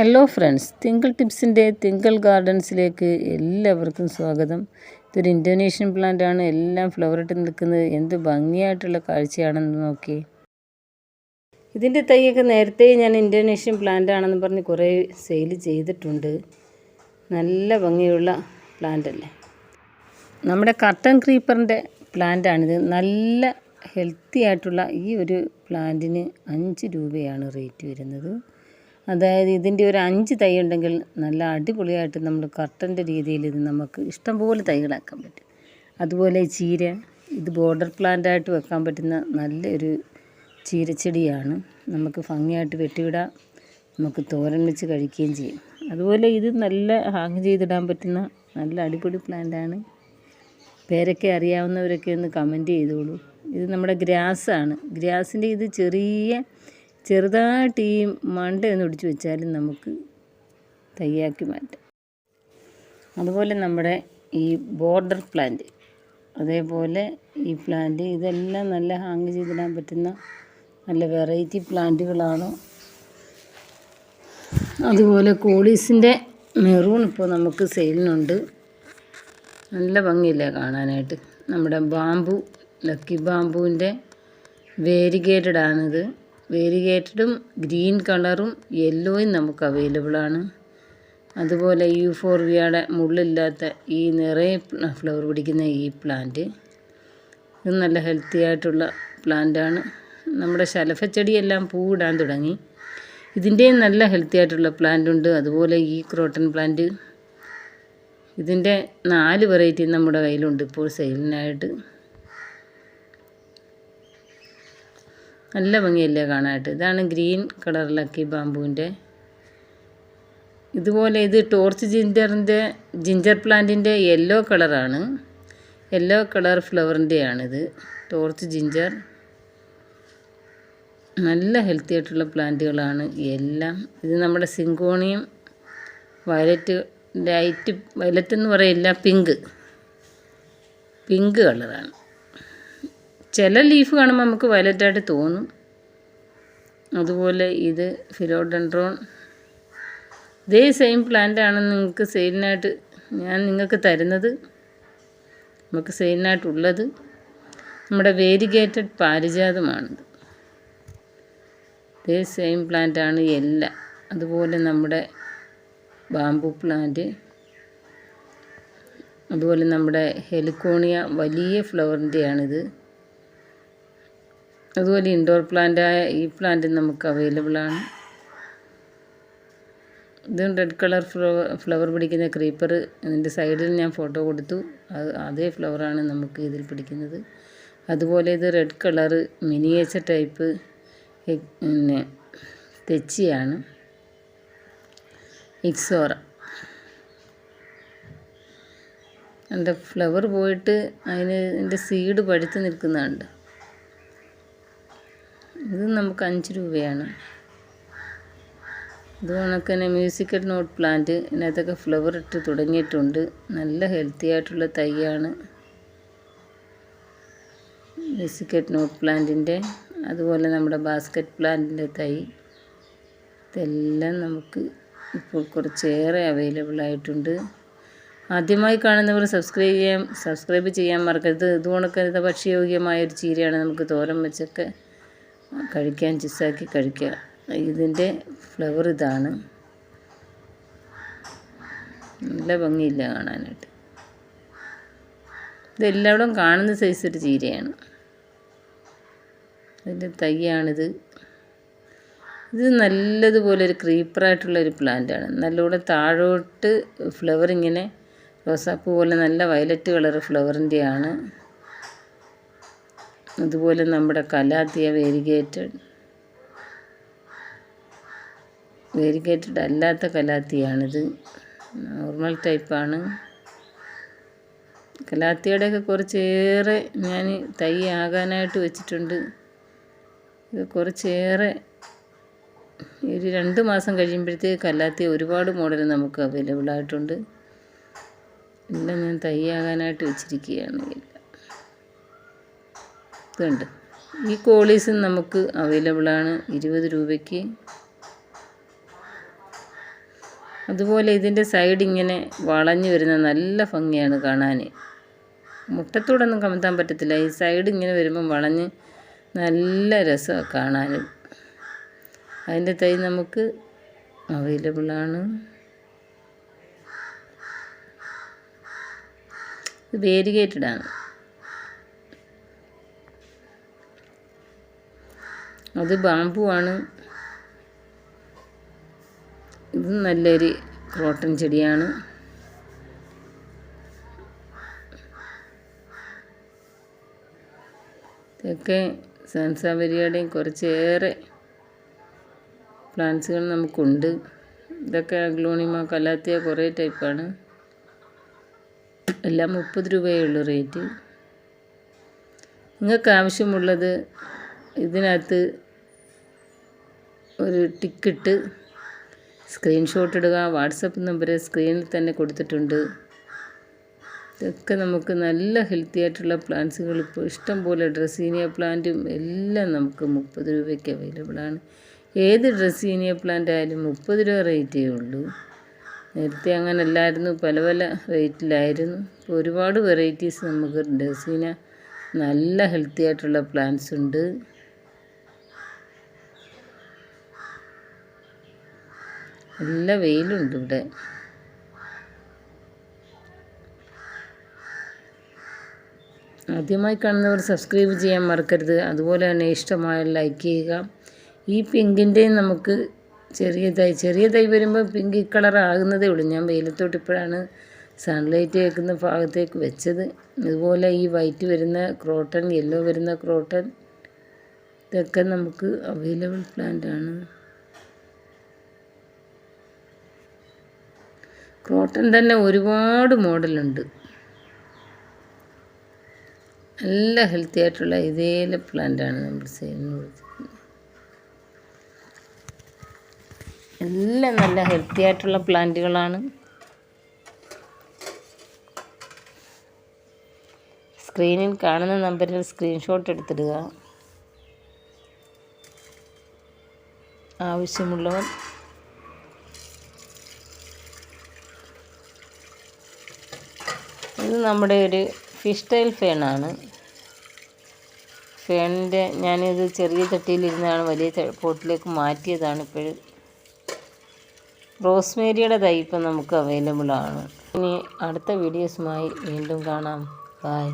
Hello friends തിങ്കൾ ടിപ്സിന്റെ തിങ്കൾ ഗാർഡൻസിലേക്ക് എല്ലാവർക്കും സ്വാഗതം. ഇതൊരു ഇൻഡോനേഷ്യൻ പ്ലാന്റ് ആണ്. എല്ലാം ഫ്ലവർ ഇട്ട് നിൽക്കുന്നത് എന്ത് ഭംഗിയായിട്ടുള്ള കാഴ്ചയാണെന്ന് നോക്കി. ഇതിന്റെ തൈയൊക്കെ നേരത്തെ ഞാൻ ഇൻഡോനേഷ്യൻ പ്ലാന്റ് ആണെന്ന് പറഞ്ഞ് കുറേ സെയിൽ ചെയ്തിട്ടുണ്ട്. നല്ല ഭംഗിയുള്ള പ്ലാന്റ് അല്ലേ? നമ്മുടെ കർട്ടൻ ക്രീപ്പറിന്റെ പ്ലാന്റാണിത് നല്ല ഹെൽത്തി ആയിട്ടുള്ള ഈ ഒരു പ്ലാന്റിന് അഞ്ച് രൂപയാണ് റേറ്റ് വരുന്നത്. അതായത് ഇതിന്റെ ഒരു അഞ്ച് തൈ ഉണ്ടെങ്കിൽ നല്ല അടിപൊളിയായിട്ട് നമ്മൾ കർട്ടന്റെ രീതിയിൽ ഇത് നമുക്ക് ഇഷ്ടംപോലെ തൈകളാക്കാൻ പറ്റും. അതുപോലെ ചീര ഇത് ബോർഡർ പ്ലാന്റായിട്ട് വെക്കാൻ പറ്റുന്ന നല്ലൊരു ചീരച്ചെടിയാണ്. നമുക്ക് ഭംഗിയായിട്ട് വെട്ടിവിടാം. നമുക്ക് തോരൻ വെച്ച് കഴിക്കുകയും ചെയ്യും. അതുപോലെ ഇത് നല്ല ഹാങ് ചെയ്തിടാൻ പറ്റുന്ന നല്ല അടിപൊളി പ്ലാന്റാണ്. പേരൊക്കെ അറിയാവുന്നവരൊക്കെ ഒന്ന് കമന്റ് ചെയ്തോളൂ. ഇത് നമ്മുടെ ഗ്രാസാണ്. ഗ്രാസിന്റെ ഇത് ചെറിയ ചെറുതായിട്ട് ഈ മണ്ട ഒന്ന് ഒടിച്ച് വെച്ചാലും നമുക്ക് തയ്യാക്കി മാറ്റാം. അതുപോലെ നമ്മുടെ ഈ ബോർഡർ പ്ലാന്റ് അതേപോലെ ഈ പ്ലാന്റ് ഇതെല്ലാം നല്ല ഹാങ് ചെയ്തിടാൻ പറ്റുന്ന നല്ല വെറൈറ്റി പ്ലാന്റുകളാണ്. അതുപോലെ കോളീസിന്റെ മെറൂൺ ഇപ്പോൾ നമുക്ക് സെയിലിനുണ്ട്. നല്ല ഭംഗിയില്ലേ കാണാനായിട്ട്. നമ്മുടെ ബാമ്പു ലക്കി ബാമ്പുവിന്റെ വേരിഗേറ്റഡ് ആണിത്. വേരിഗേറ്റഡും ഗ്രീൻ കളറും യെല്ലോയും നമുക്ക് അവൈലബിൾ ആണ്. അതുപോലെ യൂഫോർവിയയുടെ മുള്ളില്ലാത്ത ഈ നിറയെ ഫ്ലവർ പിടിക്കുന്ന ഈ പ്ലാന്റ് ഇത് നല്ല ഹെൽത്തി ആയിട്ടുള്ള പ്ലാന്റാണ് നമ്മുടെ ശലഭച്ചെടിയെല്ലാം പൂവിടാൻ തുടങ്ങി. ഇതിന്റെയും നല്ല ഹെൽത്തി ആയിട്ടുള്ള പ്ലാന്റ് ഉണ്ട്. അതുപോലെ ഈ ക്രോട്ടൺ പ്ലാന്റ് ഇതിന്റെ നാല് വെറൈറ്റി നമ്മുടെ കയ്യിലുണ്ട് ഇപ്പോൾ സെയിലിനായിട്ട് നല്ല ഭംഗിയല്ലേ കാണാനായിട്ട്? ഇതാണ് ഗ്രീൻ കളറിലൊക്കെ ബാമ്പുവിന്റെ ഇതുപോലെ ഇത് ടോർച്ച് ജിഞ്ചറിന്റെ ജിഞ്ചർ പ്ലാന്റിന്റെ യെല്ലോ കളറാണ്. Yellow colour ഫ്ലവറിന്റെയാണിത്. Torch ginger. നല്ല ഹെൽത്തി ആയിട്ടുള്ള പ്ലാന്റുകളാണ് എല്ലാം. ഇത് നമ്മുടെ സിങ്കോണിയം വയലറ്റ് ലൈറ്റ് വയലറ്റ് എന്ന് പറയില്ല പിങ്ക്. പിങ്ക് കളറാണ്. ചില ലീഫ് കാണുമ്പോൾ നമുക്ക് വയലറ്റായിട്ട് തോന്നും. അതുപോലെ ഇത് ഫിലോഡൻഡ്രോൺ. ഇതേ സെയിം പ്ലാന്റ് ആണ് നിങ്ങൾക്ക് സെയിലിനായിട്ട് ഞാൻ നിങ്ങൾക്ക് തരുന്നത്. നമുക്ക് സെയിലിനായിട്ടുള്ളത് നമ്മുടെ വേരിഗേറ്റഡ് പാരിജാതമാണിത്. ഇതേ സെയിം പ്ലാന്റ് ആണ് എല്ലാം. അതുപോലെ നമ്മുടെ ബാമ്പു പ്ലാന്റ്. അതുപോലെ നമ്മുടെ ഹെലിക്കോണിയ വലിയ ഫ്ലവറിന്റെയാണിത് അതുപോലെ ഇൻഡോർ പ്ലാന്റായ ഈ പ്ലാന്റ് നമുക്ക് അവൈലബിൾ ആണ്. ഇതും റെഡ് കളർ ഫ്ലവർ ഫ്ലവർ പിടിക്കുന്ന ക്രീപ്പർ ഇതിന്റെ സൈഡിൽ ഞാൻ ഫോട്ടോ കൊടുത്തു. അത് അതേ ഫ്ലവറാണ് നമുക്ക് ഇതിൽ പിടിക്കുന്നത്. അതുപോലെ ഇത് റെഡ് കളർ മിനിയേച്ചർ ടൈപ്പ് പിന്നെ തെച്ചിയാണ്. ഇക്സോറ എന്റെ ഫ്ലവർ പോയിട്ട് അതിന് എന്റെ സീഡ് പഴുത്ത് നിൽക്കുന്നുണ്ട്. ഇത് നമുക്ക് അഞ്ച് രൂപയാണ്. ഇത് കണക്ക് തന്നെ മ്യൂസിക്കൽ നോട്ട് പ്ലാന്റ് ഇതിനകത്തൊക്കെ ഫ്ലവർ ഇട്ട് തുടങ്ങിയിട്ടുണ്ട്. നല്ല ഹെൽത്തി ആയിട്ടുള്ള തൈയാണ്. മ്യൂസിക്കൽ നോട്ട് പ്ലാന്റിന്റെ അതുപോലെ നമ്മുടെ ബാസ്ക്കറ്റ് പ്ലാന്റിന്റെ തൈ. ഇതെല്ലാം നമുക്ക് ഇപ്പോൾ കുറച്ചേറെ അവൈലബിൾ ആയിട്ടുണ്ട്. ആദ്യമായി കാണുന്നവർ സബ്സ്ക്രൈബ് ചെയ്യാൻ സബ്സ്ക്രൈബ് ചെയ്യാൻ മറക്കരുത്. ഇത് ഭക്ഷ്യയോഗ്യമായ ഒരു ചീരയാണ് നമുക്ക് തോരൻ വെച്ചൊക്കെ കഴിക്കാൻ ചിസാക്കി കഴിക്കുക ഇതിന്റെ ഫ്ലവർ ഇതാണ്. നല്ല ഭംഗിയില്ല കാണാനായിട്ട്. ഇതെല്ലാവരും കാണുന്ന സൈസ് ഒരു ചീരയാണ്. അതിന്റെ തൈയാണിത്. ഇത് നല്ലതുപോലെ ഒരു ക്രീപ്പറായിട്ടുള്ള ഒരു പ്ലാന്റാണ് നല്ലപോലെ താഴോട്ട് ഫ്ലവർ ഇങ്ങനെ റോസാപ്പൂ പോലെ നല്ല വയലറ്റ് കളർ ഫ്ലവറിന്റെയാണ് അതുപോലെ നമ്മുടെ കലാത്തിയ വേരിഗേറ്റഡ് വേരിഗേറ്റഡ് അല്ലാത്ത കലാത്തിയാണിത്. നോർമൽ ടൈപ്പാണ്. കലാത്തിയുടെയൊക്കെ കുറച്ചേറെ ഞാൻ തൈ ആകാനായിട്ട് വെച്ചിട്ടുണ്ട്. ഇത് കുറച്ചേറെ ഒരു രണ്ട് മാസം കഴിയുമ്പോഴത്തേക്ക് കല്ലാത്തിയ ഒരുപാട് മോഡൽ നമുക്ക് അവൈലബിൾ ആയിട്ടുണ്ട് എല്ലാം ഞാൻ തൈ ആകാനായിട്ട് വെച്ചിരിക്കുകയാണ്. ഇതുണ്ട് ഈ കോളീസും നമുക്ക് അവൈലബിളാണ് ഇരുപത് രൂപയ്ക്ക്. അതുപോലെ ഇതിന്റെ സൈഡ് ഇങ്ങനെ വളഞ്ഞു വരുന്ന നല്ല ഭംഗിയാണ് കാണാൻ മുട്ടത്തോടൊന്നും കമത്താൻ പറ്റത്തില്ല. ഈ സൈഡ് ഇങ്ങനെ വരുമ്പം വളഞ്ഞ് നല്ല രസമാണ് കാണാനും. അതിന്റെ തൈ നമുക്ക് അവൈലബിളാണ് ഇത് വേരിഗേറ്റഡാണ് അത് ബാമ്പു ആണ് ഇത് നല്ലൊരു ക്രോട്ടൺ ചെടിയാണ്. ഇതൊക്കെ സാൻസാവരിയുടെയും കുറച്ചേറെ പ്ലാന്റ്സുകൾ നമുക്കുണ്ട്. ഇതൊക്കെ അഗ്ലോണിമ കലാത്തിയ കുറേ ടൈപ്പാണ്. എല്ലാം മുപ്പത് രൂപയേ ഉള്ളൂ റേറ്റ്. നിങ്ങൾക്ക് ആവശ്യമുള്ളത് ഇതിനകത്ത് ഒരു ടിക്കറ്റ് സ്ക്രീൻഷോട്ട് ഇടുക. വാട്സപ്പ് നമ്പർ സ്ക്രീനിൽ തന്നെ കൊടുത്തിട്ടുണ്ട്. ഇതൊക്കെ നമുക്ക് നല്ല ഹെൽത്തി ആയിട്ടുള്ള പ്ലാന്റ്സുകൾ ഇപ്പോൾ ഇഷ്ടം പോലെ ഡ്രസ്സീനിയ പ്ലാന്റും എല്ലാം നമുക്ക് മുപ്പത് രൂപയ്ക്ക് അവൈലബിൾ ആണ്. ഏത് ഡ്രസ്സീനിയ പ്ലാന്റ് ആയാലും മുപ്പത് രൂപ റേറ്റേ ഉള്ളൂ. നേരത്തെ അങ്ങനെ അല്ലായിരുന്നു പല പല റേറ്റിലായിരുന്നു. ഇപ്പോൾ ഒരുപാട് വെറൈറ്റീസ് നമുക്ക് ഡ്രസ്സീന നല്ല ഹെൽത്തി ആയിട്ടുള്ള പ്ലാന്റ്സ് ഉണ്ട്. നല്ല വെയിലുണ്ട് ഇവിടെ. ആദ്യമായി കാണുന്നവർ സബ്സ്ക്രൈബ് ചെയ്യാൻ മറക്കരുത്. അതുപോലെ തന്നെ ഇഷ്ടമായ ലൈക്ക് ചെയ്യുക. ഈ പിങ്കിന്റെയും നമുക്ക് ചെറിയ തൈ ചെറിയ തൈ വരുമ്പോൾ പിങ്ക് കളർ ആകുന്നതേ ഉള്ളൂ. ഞാൻ വെയിലത്തോട്ട് ഇപ്പോഴാണ് സൺലൈറ്റ് കേൾക്കുന്ന ഭാഗത്തേക്ക് വെച്ചത്. അതുപോലെ ഈ വൈറ്റ് വരുന്ന ക്രോട്ടൺ യെല്ലോ വരുന്ന ക്രോട്ടൺ ഇതൊക്കെ നമുക്ക് അവൈലബിൾ പ്ലാന്റ് ആണ്. ക്രോട്ടൺ തന്നെ ഒരുപാട് മോഡലുണ്ട്. നല്ല ഹെൽത്തി ആയിട്ടുള്ള ഇതേലെ പ്ലാന്റാണ് നമ്മൾ സെയിലിന് എല്ലാം നല്ല ഹെൽത്തി ആയിട്ടുള്ള പ്ലാന്റുകളാണ് സ്ക്രീനിൽ കാണുന്ന നമ്പറിൽ സ്ക്രീൻഷോട്ട് എടുത്തിടുക. ആവശ്യമുള്ളവർ ഇത് നമ്മുടെ ഒരു ഫിഷ് ടൈൽ ഫേണാണ് ഫേണിന്റെ ഞാനിത് ചെറിയ ചട്ടിയിലിരുന്നാണ് വലിയ പോട്ടിലേക്ക് മാറ്റിയതാണ് ഇപ്പോഴും. റോസ്മേരിയുടെ തൈ ഇപ്പം നമുക്ക് അവൈലബിൾ ആണ്. ഇനി അടുത്ത വീഡിയോസുമായി വീണ്ടും കാണാം. ബായ്